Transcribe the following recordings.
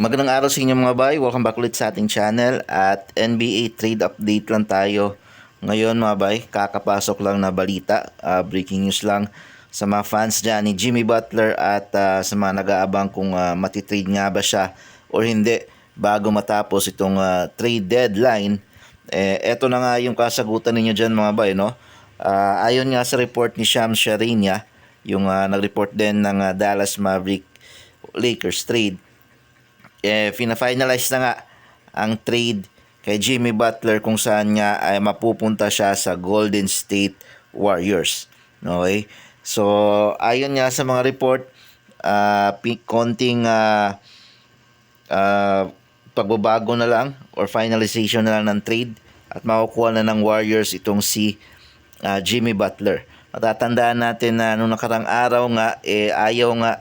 Magandang araw sa inyo mga bay. Welcome back ulit sa ating channel at NBA trade update lang tayo. Ngayon mga bay, kakapasok lang na balita, ah, breaking news lang sa mga fans dyan ni Jimmy Butler at ah, sa mga nag-aabang kung uh, matitrade nga ba siya or hindi bago matapos itong ah, trade deadline. Eh, eto na nga yung kasagutan ninyo dyan mga bay, no? Ah, ayon nga sa report ni Sham Sharinia, yung ah, nag-report din ng ah, Dallas Maverick Lakers trade, eh, fina-finalize na nga ang trade kay Jimmy Butler kung saan nga ay mapupunta siya sa Golden State Warriors. Okay? So, ayon nga sa mga report, pi- konting ah, ah, pagbabago na lang or finalization na lang ng trade at makukuha na ng Warriors itong si ah, Jimmy Butler. Matatandaan natin na nung nakarang araw nga eh ayaw nga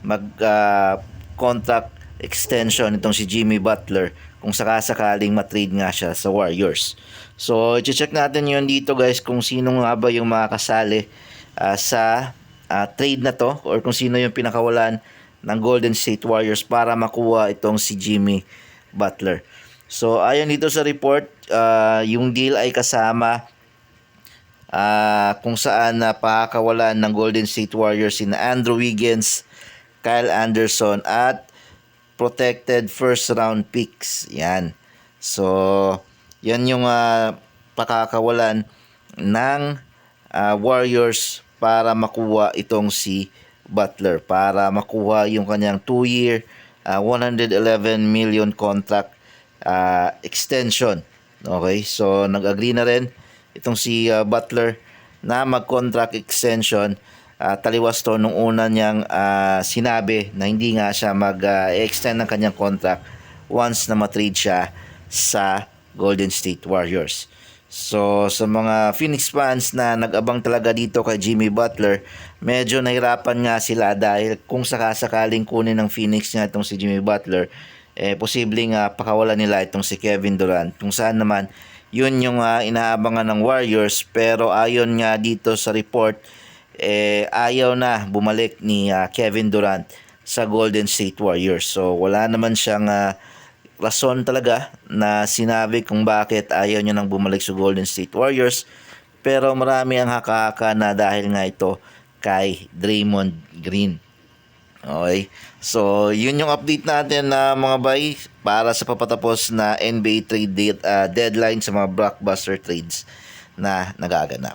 mag ah, contract extension itong si Jimmy Butler kung sakasakaling matrade nga siya sa Warriors. So, i-check natin yon dito guys kung sino nga ba yung makakasali ah, sa ah, trade na to or kung sino yung pinakawalan ng Golden State Warriors para makuha itong si Jimmy Butler. So, ayon dito sa report, ah, yung deal ay kasama ah, kung saan na pakakawalan ng Golden State Warriors sina Andrew Wiggins, Kyle Anderson at protected first round picks. Yan. So, yan yung ah, pakakawalan ng ah, Warriors para makuha itong si Butler para makuha yung kanyang 2-year ah, 111 million contract ah, extension. Okay? So, nag-agree na rin itong si ah, Butler na mag-contract extension Ah, taliwas to nung una niyang ah, sinabi na hindi nga siya mag-extend ng kanyang contract once na matrade siya sa Golden State Warriors. So sa mga Phoenix fans na nag-abang talaga dito kay Jimmy Butler, medyo nahirapan nga sila dahil kung sakasakaling kunin ng Phoenix nga itong si Jimmy Butler, eh posibleng nga pakawalan nila itong si Kevin Durant. Kung saan naman yun yung ah, inaabangan ng Warriors pero ayon nga dito sa report eh ayaw na bumalik ni ah, Kevin Durant sa Golden State Warriors. So wala naman siyang ah, rason talaga na sinabi kung bakit ayaw niya nang bumalik sa Golden State Warriors. Pero marami ang haka-haka na dahil nga ito kay Draymond Green. Okay. So, yun yung update natin na mga bay para sa papatapos na NBA trade date, ah, deadline sa mga blockbuster trades na nagaganap.